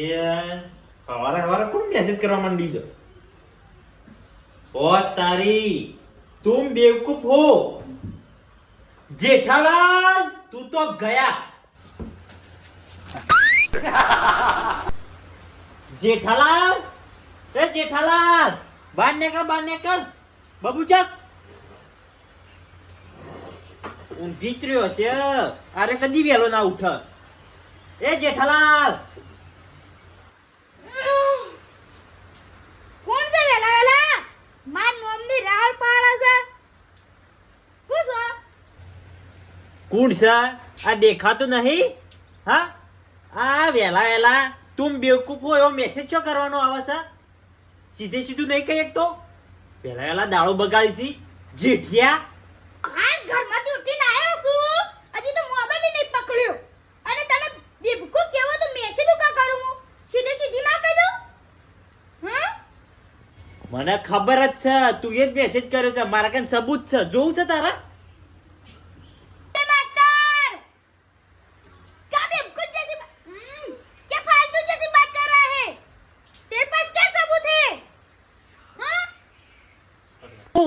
એ, હવારે હવારે કોણ મેસેજ કરવા માંડી છે? ઓ તારી, તું બેવકૂફ હો. જેઠાલાલ, તું તો ગયા. જેઠાલાલ, એ જેઠાલાલ, બાર નીકળ બાર નીકળ બબુચક. ઊંઘી જ છે અરે કદી વેલો ના ઉઠ. એ જેઠાલાલ કોણ છે વેલા વેલા માર નોમની રાળ પાડે છે હું છો કોણ છે? આ દેખાતું નહીં? હા? આ વેલા વેલા તું બેવકૂફ હોય એવો મેસેજ શું કરવાનો આવે છે? સીધે સીધું નહીં કહી એક તો? પેલા વેલા દાળો બગાડી છી. જેઠિયા? હાલ ઘરમાંથી ઉઠીને આવ્યો છું. હજી તો મોબાઈલ નહીં પકડ્યો. અને તને બેવકૂફ કેવો તો મેસેજ કા કરું? હું સીધે સીધી ના કહી દઉં? હા? મને ખબર જ છે. તું એ જ મેસેજ કર્યો છે. મારા કાન સબૂત છે. જોવું છે તારા?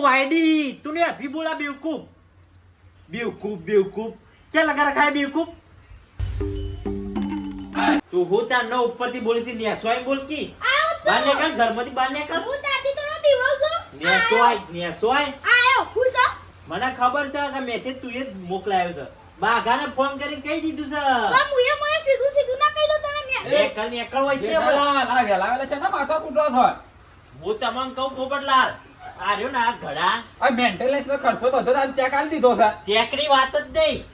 वायडी तूने अभी बोला बेवकूफ बेवकूफ बेवकूफ क्या लगा रखा है बेवकूफ તું હું તાર ન ઉપરથી બોલી હતી નેસવાય બોલકી आओ બહાર तो નીકળ ઘરમાંથી બહાર નીકળ હું તાતી તો નો બીવો છું નેસવાય નેસવાય આયો હું છો મને ખબર છે કે મેસેજ તું એ જ મોકલાયો છે બાઘાને ફોન કરીને કહી દીધું છે પણ મુએ મુએ સીધું સીધું ના કહી દઉં તને મેં નેકળ નેકળ હોય છે જેઠાલાલ, આ વેલા વેલા છે ને માથા કૂટવા થાય. હું તમને કહું પોપટલાલ આ ને આ ઘડા. આ maintenance નો ખર્ચો બધો તારે ત્યાં કાઢી દીધો છે. ચેકની વાત જ નહીં.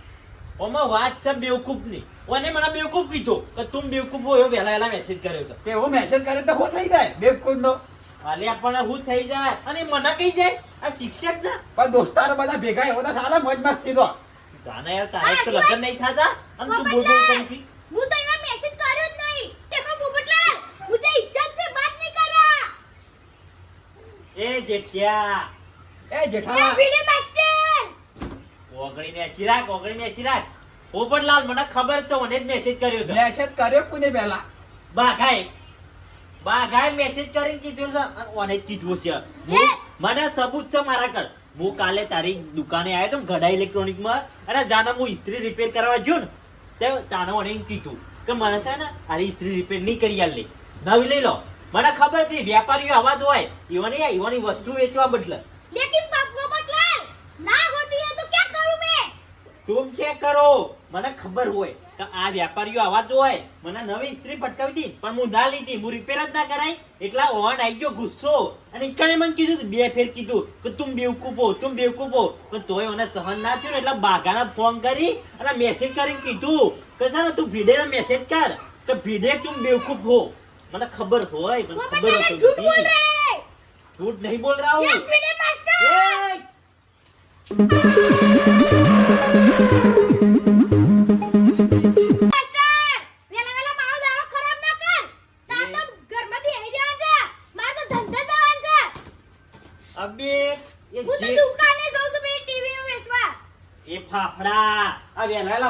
ઓમાં વાત છે બેવકૂફની ઓને મને બેવકૂફ કીધો કે તું બેવકૂફ હોય એવો વહેલા વહેલા મેસેજ કર્યો છે. એવો કરે તો શું થઈ જાય બેવકૂફનો? અલ્યા પણ હું થઈ જાય. અને મને કહી જાય આ શિક્ષક ના. પણ દોસ્તારો બધા ભેગા એવો તો સાલા મોજ મસ્તી તો. જાને યાર તારે તો લગ્ન નહીં થતા. અને તું બોલ બોલ કરી હું તો એ જેઠિયા. એ જેઠાલા ઓગળીને શિરાક ઓગળીને શિરાક પોપટલાલ મને ખબર છે મને જ મેસેજ કર્યો છે. મેસેજ કર્યો કોને પહેલા? બાઘાએ. બાઘાએ મેસેજ કરીને કીધું છે ઓને જ કીધું છે મને સબૂત છે મારા કર હું કાલે તારી દુકાને આવ્યો તો ઘડાઈ ઇલેક્ટ્રોનિકમાં અરે જાને હું ઇસ્ત્રી રિપેર કરવા જો ને તે તાને ઓને કીધું કે મને છે ને તારી ઇસ્ત્રી રિપેર નહીં કરી આલે. નવી લઈ લો. મને ખબર હતી વેપારીઓ આવા જ હોય. ઈવની ઈવની વસ્તુ વેચવા બદલે. લેકિન પગનો બદલે ના હોતી તો કે કરું મે? તું કે કરો? મને ખબર હોય કે આ વેપારીઓ આવા જ હોય. મને નવી ઇસ્ત્રી પટકાવી હતી પણ હું ના લીધી. હું રિપેર જ ના કરાય. એટલા ઓન આવી ગયો ગુસ્સો. અને ઇકણે મને કીધું બે ફેર કીધું કે તું બેવકૂફો તું બેવકૂફો. પણ તોય મને સહન ના થયું ને એટલે બાઘાને ફોન કરી અને મેસેજ કરીને કીધું કે સર તું ભીડેનો મેસેજ કર કે ભીડે તું બેવકૂફ હો. મને ખબર હોય મને ખબર હોય ઝૂઠ બોલ રહા ઝૂઠ નહીં બોલ રહા હું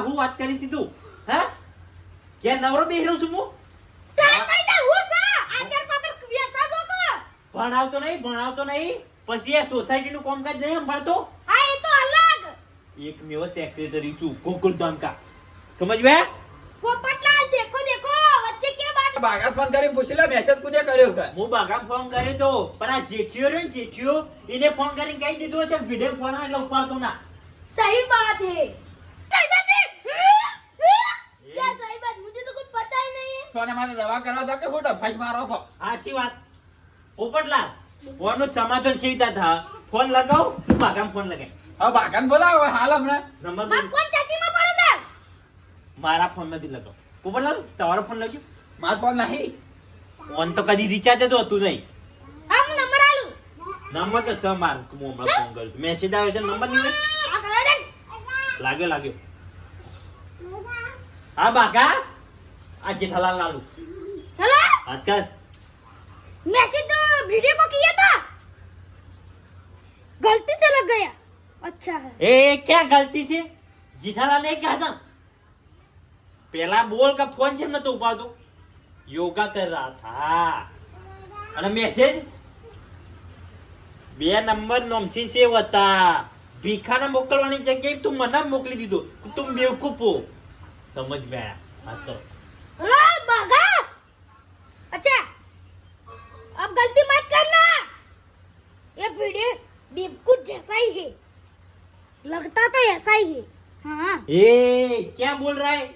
હું વાત કરી સીધું? હે? કે નવરો બેહરો છું હું? ભણાવતો નહીં ભણાવતો નહીં. પછી આ સોસાયટીનું કામકાજ નહીં સંભાળતો હા એ તો અલગ. એક મેવો સેક્રેટરી છું ગોકુલધામ કા સમજ પોપટલાલ દેખો દેખો વચ્ચે કે બાત બાગા ફોન કરી પૂછીલા મેસેજ કુને કર્યો છે? હું બાગા ફોન કર્યો તો પણ આ જેઠિયો રહ્યો ને જેઠિયો એને ફોન કરીને કહી દીધું છે વિડિયો ફોન એટલે ઉપાડતો ના. સહી વાત હે. સહી વાત હે? યા સહી વાત મુજે તો કોઈ પતા હી. નહીં સોને મારે દવા કરવા દો કે ફોટો ફાઈટ મારો આ સી વાત? પોપટલાલ ફોનનું સમાધાન સીતા થા? ફોન લગાવ તું ફોન લગાય. હવે બાકામ બોલાવો હાલ હમણાં નંબર ફોન ચાકીમાં પડે ને મારા ફોનમાંથી લગાવ. પોપટલાલ તમારો ફોન લગ્યો મારો ફોન નહીં. ફોન તો કદી રિચાર્જ જ હતું નહીં. હમ નંબર આલુ નંબર તો સ માર હું હમણાં ફોન કરું મેસેજ આવ્યો છે નંબર નહીં લાગ્યો લાગ્યો. હા બાકા આ જેઠાલાલ લાલુ. હેલો? હાથ મેસેજ તો वीडियो को किया था गलती से लग गया अच्छा है એ ક્યાં ગલતી છે જેઠાલાલ ને ક્યાં હતા પેલા બોલ કે ફોન છે નતો ઉપાડતો योगा कर रहा था અને મેસેજ બે નંબર નોમથી સેવ હતા ભીખાને મોકલવાની જગ્યાએ તું મને મોકલી દીધો તું બેવકૂફ હો સમજ में आया हाँ लगता तो ऐसा ही है हाँ ए क्या बोल रहा है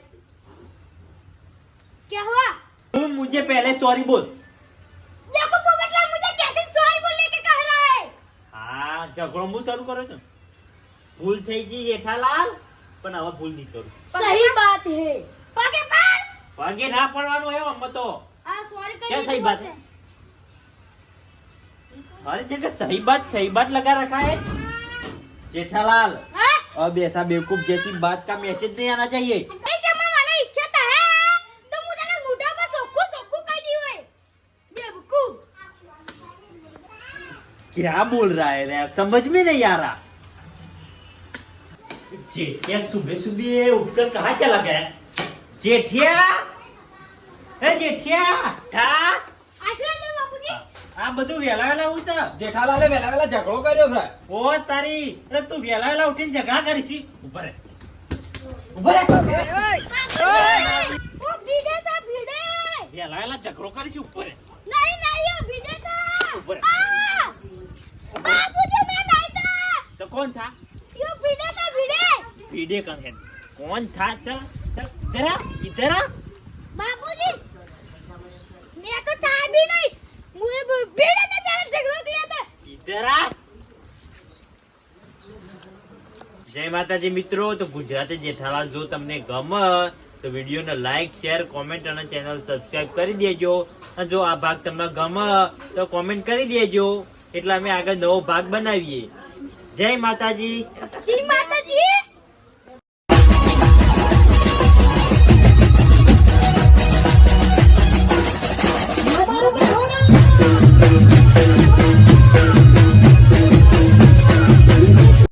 क्या हुआ तू मुझे पहले सॉरी बोल देखो वो मतलब मुझे कैसे सॉरी बोलने के कह रहा है હા ઝઘડો હું શરૂ કર્યો છું ભૂલ થઈ ગઈ જેઠાલાલ પણ હવે ભૂલ નહીં કરું सही बात है पगे पर પગે ના પડવાનું હોય અમે તો हाँ सॉरी क्या सही बात है? अरे जगह सही बात सही बात लगा रखा है जेठालाल अब ऐसा बेवकूफ़ जैसी बात का मैसेज नहीं आना चाहिए क्या बोल रहा है रे समझ में नहीं आ रहा जेठिया सुबह सुबह उठकर कहा चला गया जेठिया जेठिया આ બધું વેલા વેલા ઉઠે જેઠાલાલે વેલા વેલા ઝઘડો કર્યો છે. ઓ તારી અરે તું વેલા વેલા ઉઠીને ઝઘડા કરીશી. ઉભર ઉભરે ઓ ભીડે તા ભીડે. વેલા વેલા ઝઘડો કરીશી ઉપર નહીં નહીં ભીડે તા ઉપર બાપુજી મે નહીં તા તો કોણ થા? યો ભીડે તા ભીડે. ભીડે કણ હે કોણ થા? ચલ ચલ જરા ઇધર બાપુજી મે તો થા ભી નહીં. मुझे भीड़े ने पहले झगड़ा किया था इधर आ જય માતાજી મિત્રો તો ગુજરાતી જેઠાલાલ જો તમને ગમે તો વિડીયોને લાઈક શેર કોમેન્ટ અને ચેનલ સબસ્ક્રાઇબ કરી દેજો અને જો આ ભાગ તમને ગમે તો કોમેન્ટ કરી દેજો એટલે અમે આગળ નવો ભાગ બનાવીએ જય માતાજી सीमा